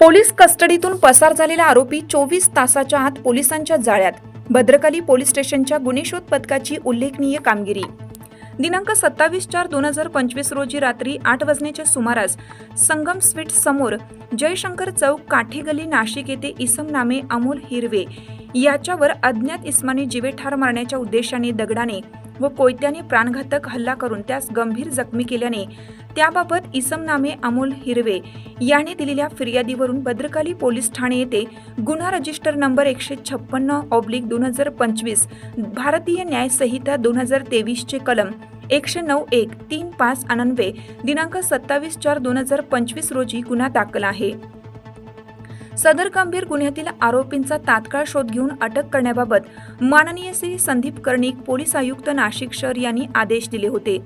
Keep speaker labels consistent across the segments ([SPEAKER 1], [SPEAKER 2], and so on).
[SPEAKER 1] Police कस्टडीतून पसार झालेला आरोपी चोवीस तासाच्या आत पोलिसांच्या जाळ्यात भद्रकाली पोलीस स्टेशनच्या गुन्हे शोध पथकाची उल्लेखनीय कामगिरी. दिनांक सत्तावीस चार दोन हजार पंचवीस रोजी रात्री आठ वाजण्याच्या सुमारास संगम स्वीट समोर जयशंकर चौक काठे गली नाशिक येथे इसम नामे अमोल हिरवे याच्यावर अज्ञात इस्माने जीवे ठार मारण्याच्या उद्देशाने दगडाने व कोयत्याने प्राणघातक हल्ला करून त्यास गंभीर जखमी केल्याने त्याबाबत इसम नामे अमोल हिरवे याने दिलेल्या फिर्यादीवरून भद्रकाली पोलीस ठाणे येथे गुन्हा रजिस्टर नंबर एकशे छप्पन्न ऑब्लिक दोन हजार पंचवीस भारतीय न्यायसंहिता दोन हजार तेवीसचे कलम एकशे नऊ एक तीन पाच अनन्वे दिनांक सत्तावीस चार दोन हजार पंचवीस रोजी गुन्हा दाखल आहे. सदर गंभीर गुन्ह्यातील आरोपींचा तात्काळ शोध घेऊन अटक करण्याबाबत माननीय श्री संदीप कर्णिक पोलीस आयुक्त नाशिक शहर यांनी आदेश दिले होते.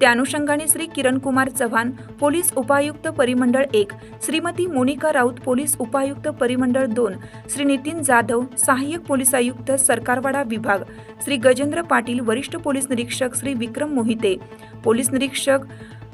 [SPEAKER 1] त्या अनुषंगाने श्री किरण कुमार चव्हाण पोलीस उपायुक्त परिमंडळ एक श्रीमती मोनिका राऊत पोलीस उपायुक्त परिमंडळ दोन श्री नितीन जाधव सहाय्यक पोलीस आयुक्त सरकारवाडा विभाग श्री गजेंद्र पाटील वरिष्ठ पोलीस निरीक्षक श्री विक्रम मोहिते. पोलीस निरीक्षक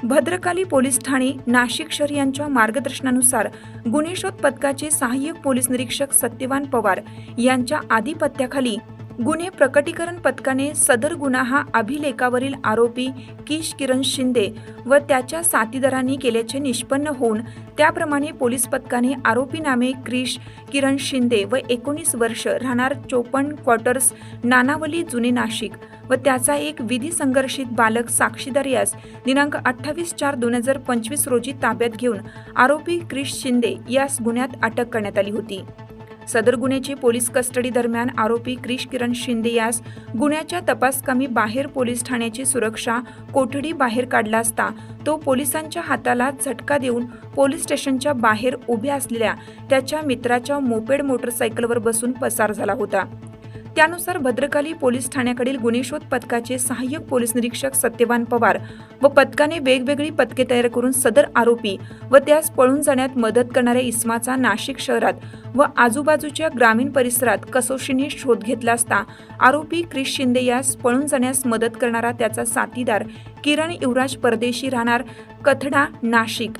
[SPEAKER 1] भद्रकाली पोलीस ठाणे नाशिक शहर यांच्या मार्गदर्शनानुसार गुन्हे शोध पथकाचे सहाय्यक पोलीस निरीक्षक सत्यवान पवार यांच्या आधिपत्याखाली गुन्हे प्रकटीकरण पथकाने सदर गुन्हा हा अभिलेखावरील आरोपी किश किरण शिंदे व त्याच्या साथीदारांनी केल्याचे निष्पन्न होऊन त्याप्रमाणे पोलीस पथकाने आरोपी नामे क्रिश किरण शिंदे व एकोणीस वर्ष राहणार चोपन्न क्वार्टर्स नानावली जुने नाशिक व त्याचा एक विधी संघर्षित बालक साक्षीदार यास दिनांक अठ्ठावीस चार दोन हजार पंचवीस रोजी ताब्यात घेऊन आरोपी क्रिश शिंदे यास गुन्ह्यात अटक करण्यात आली होती. सदर गुन्ह्याची पोलीस कस्टडी दरम्यान आरोपी क्रिश किरण शिंदे यास गुन्ह्याच्या तपासकामी बाहेर पोलीस ठाण्याची सुरक्षा कोठडी बाहेर काढला असता तो पोलिसांच्या हाताला झटका देऊन पोलीस स्टेशनच्या बाहेर उभ्या असलेल्या त्याच्या मित्राच्या मोपेड मोटरसायकलवर बसून पसार झाला होता. त्यानुसार भद्रकाली पोलीस ठाण्याकडील गुन्हे शोध पथकाचे सहाय्यक पोलीस निरीक्षक सत्यवान पवार व पथकाने वेगवेगळी पथके तयार करून सदर आरोपी व त्यास पळून जाण्यात मदत करणाऱ्या इस्माचा नाशिक शहरात व आजूबाजूच्या ग्रामीण परिसरात कसोशीने शोध घेतला असता आरोपी क्रिश शिंदे यास पळून जाण्यास मदत करणारा त्याचा साथीदार किरण युवराज परदेशी राहणार कथडा नाशिक.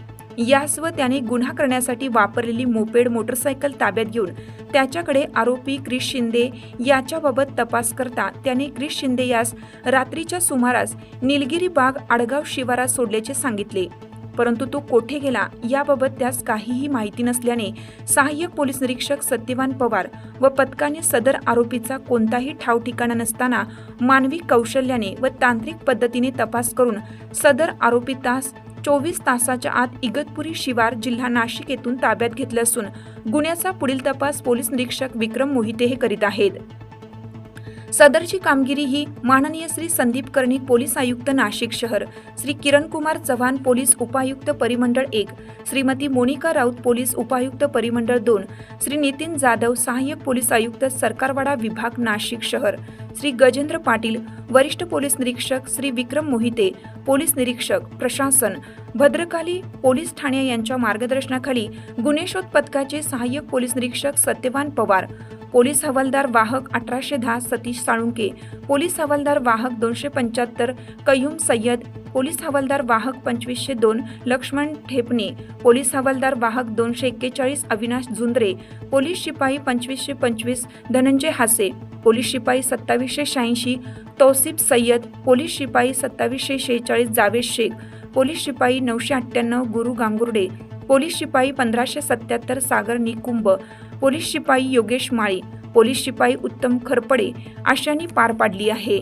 [SPEAKER 1] यास व त्याने गुन्हा करण्यासाठी वापरलेली मोपेड मोटरसायकल ताब्यात घेऊन त्याच्याकडे आरोपी क्रिश शिंदे याच्याबाबत तपास करता त्याने क्रिश शिंदे यास रात्रीच्या सुमारास निलगिरी बाग आडगाव शिवारात सोडल्याचे सांगितले. परंतु तो कोठे गेला याबाबत त्यास काहीही माहिती नसल्याने सहाय्यक पोलीस निरीक्षक सत्यवान पवार व पथकाने सदर आरोपीचा कोणताही ठाव ठिकाणा नसताना मानवी कौशल्याने व तांत्रिक पद्धतीने तपास करून सदर आरोपी तास चोवीस तासाच्या आत इगतपुरी शिवार जिल्हा नाशिक येथून ताब्यात घेतलं असून गुन्ह्याचा पुढील तपास पोलीस निरीक्षक विक्रम मोहिते हे करीत आहेत. सदरची कामगिरी ही माननीय श्री संदीप कर्णिक पोलीस आयुक्त नाशिक शहर श्री किरण कुमार चव्हाण पोलीस उपायुक्त परिमंडळ एक श्रीमती मोनिका राऊत पोलीस उपायुक्त परिमंडळ दोन श्री नितीन जाधव सहाय्यक पोलीस आयुक्त सरकारवाडा विभाग नाशिक शहर श्री गजेंद्र पाटील वरिष्ठ पोलीस निरीक्षक श्री विक्रम मोहिते पोलीस निरीक्षक प्रशासन भद्रकाली पोलीस ठाणे यांच्या मार्गदर्शनाखाली गुन्हे शोध पथकाचे सहाय्यक पोलीस निरीक्षक सत्यवान पवार पोलीस हवालदार वाहक अठराशे दहा सतीश साळुंके पोलीस हवालदार वाहक दोनशे पंच्याहत्तर कयूम सय्यद पोलीस हवालदार वाहक पंचवीसशे दोन लक्ष्मण ठेपणे पोलीस हवालदार वाहक दोनशे एक्केचाळीस अविनाश झुंद्रे पोलीस शिपाई पंचवीसशे पंचवीस धनंजय हासे पोलीस शिपाई सत्तावीसशे शहाऐंशी तौसिफ सय्यद पोलीस शिपाई सत्तावीसशे शेहेचाळीस जावेद शेख पोलीस शिपाई नऊशे अठ्ठ्याण्णव गुरु गांगुर्डे पोलीस शिपाई पंधराशे सत्याहत्तर सागर निकुंभ पोलीस शिपाई योगेश माळी पोलीस शिपाई उत्तम खरपडे अशांनी पार पाडली आहे.